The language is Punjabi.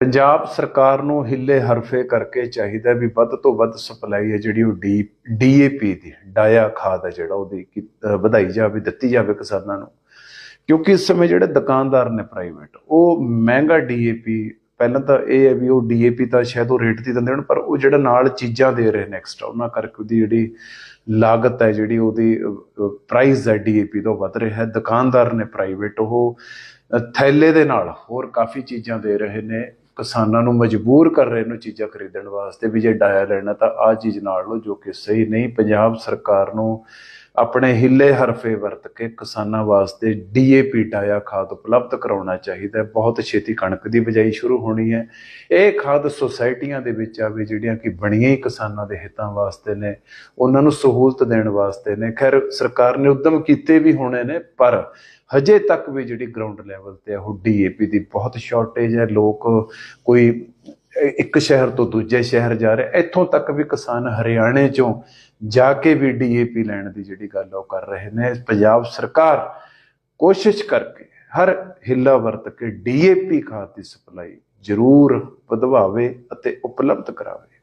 ਪੰਜਾਬ ਸਰਕਾਰ ਨੂੰ ਹਿੱਲੇ ਹਰਫੇ ਕਰਕੇ ਚਾਹੀਦਾ ਵੀ ਵੱਧ ਤੋਂ ਵੱਧ ਸਪਲਾਈ ਹੈ ਜਿਹੜੀ ਉਹ ਡੀ, ਡੀਏਪੀ ਦੀ, ਡਾਇਆ ਖਾਦ ਹੈ ਜਿਹੜਾ ਉਹਦੀ ਕੀ- ਵਧਾਈ ਜਾਵੇ, ਦਿੱਤੀ ਜਾਵੇ ਕਿਸਾਨਾਂ ਨੂੰ। ਕਿਉਂਕਿ ਇਸ ਸਮੇਂ ਜਿਹੜੇ ਦੁਕਾਨਦਾਰ ਨੇ ਪ੍ਰਾਈਵੇਟ ਉਹ ਮਹਿੰਗਾ ਡੀਏਪੀ, ਪਹਿਲਾਂ ਤਾਂ ਇਹ ਹੈ ਵੀ ਉਹ ਡੀਏਪੀ ਤਾਂ ਸ਼ਾਇਦ ਉਹ ਰੇਟ ਦੀ ਦਿੰਦੇ ਹੋਣ, ਪਰ ਉਹ ਜਿਹੜਾ ਨਾਲ ਚੀਜ਼ਾਂ ਦੇ ਰਹੇ ਨੇ ਐਕਸਟਰਾ ਉਹਨਾਂ ਕਰਕੇ ਉਹਦੀ ਜਿਹੜੀ ਲਾਗਤ ਹੈ ਜਿਹੜੀ ਉਹਦੀ ਪ੍ਰਾਈਸ ਹੈ ਡੀਏਪੀ ਤੋਂ ਵੱਧ ਰਿਹਾ ਹੈ। ਦੁਕਾਨਦਾਰ ਨੇ ਪ੍ਰਾਈਵੇਟ ਉਹ ਥੈਲੇ ਦੇ ਨਾਲ ਹੋਰ ਕਾਫੀ ਚੀਜ਼ਾਂ ਦੇ ਰਹੇ ਨੇ। ਕਿਸਾਨਾਂ ਨੂੰ ਮਜਬੂਰ ਕਰ ਰਹੇ ਨੇ ਚੀਜ਼ਾਂ ਖਰੀਦਣ ਵਾਸਤੇ ਵੀ ਜੇ ਡਾਇਆ ਲੈਣਾ ਤਾਂ ਆਹ ਚੀਜ਼ ਨਾਲ ਲਓ ਜੋ ਕਿ ਸਹੀ ਨਹੀਂ। ਪੰਜਾਬ ਸਰਕਾਰ ਨੂੰ ਆਪਣੇ ਹਿੱਲੇ ਹਰਫੇ ਵਰਤ ਕੇ ਕਿਸਾਨਾਂ ਵਾਸਤੇ ਡੀਏਪੀ ਡਾਇਆ ਖਾਦ ਉਪਲਬਧ ਕਰਾਉਣਾ ਚਾਹੀਦਾ ਹੈ। ਬਹੁਤ ਛੇਤੀ ਕਣਕ ਦੀ ਬਿਜਾਈ ਸ਼ੁਰੂ ਹੋਣੀ ਹੈ। ਇਹ ਖਾਦ ਸੁਸਾਇਟੀਆਂ ਦੇ ਵਿੱਚ ਆਵੇ, ਜਿਹੜੀਆਂ ਕਿ ਬਣੀਆਂ ਹੀ ਕਿਸਾਨਾਂ ਦੇ ਹਿੱਤਾਂ ਵਾਸਤੇ ਨੇ, ਉਹਨਾਂ ਨੂੰ ਸਹੂਲਤ ਦੇਣ ਵਾਸਤੇ ਨੇ। ਖੈਰ, ਸਰਕਾਰ ਨੇ ਉਦਮ ਕੀਤੇ ਵੀ ਹੋਣੇ ਨੇ, ਪਰ ਹਜੇ ਤੱਕ ਵੀ ਜਿਹੜੀ ਗਰਾਊਂਡ ਲੈਵਲ ਤੇ ਆ, ਉਹ ਡੀਏਪੀ ਦੀ ਬਹੁਤ ਸ਼ਾਰਟੇਜ ਹੈ। ਲੋਕ ਕੋਈ ਇੱਕ ਸ਼ਹਿਰ ਤੋਂ ਦੂਜੇ ਸ਼ਹਿਰ ਜਾ ਰਿਹਾ, ਇੱਥੋਂ ਤੱਕ ਵੀ ਕਿਸਾਨ ਹਰਿਆਣੇ ਚੋਂ ਜਾ ਕੇ ਵੀ ਡੀਏਪੀ ਲੈਣ ਦੀ ਜਿਹੜੀ ਗੱਲ ਉਹ ਕਰ ਰਹੇ ਨੇ। ਪੰਜਾਬ ਸਰਕਾਰ ਕੋਸ਼ਿਸ਼ ਕਰਕੇ ਹਰ ਹਿੱਲਾ ਵਰਤ ਕੇ ਡੀਏਪੀ ਖਾਦ ਦੀ ਸਪਲਾਈ ਜ਼ਰੂਰ ਵਧਵਾਵੇ ਅਤੇ ਉਪਲਬਧ ਕਰਾਵੇ।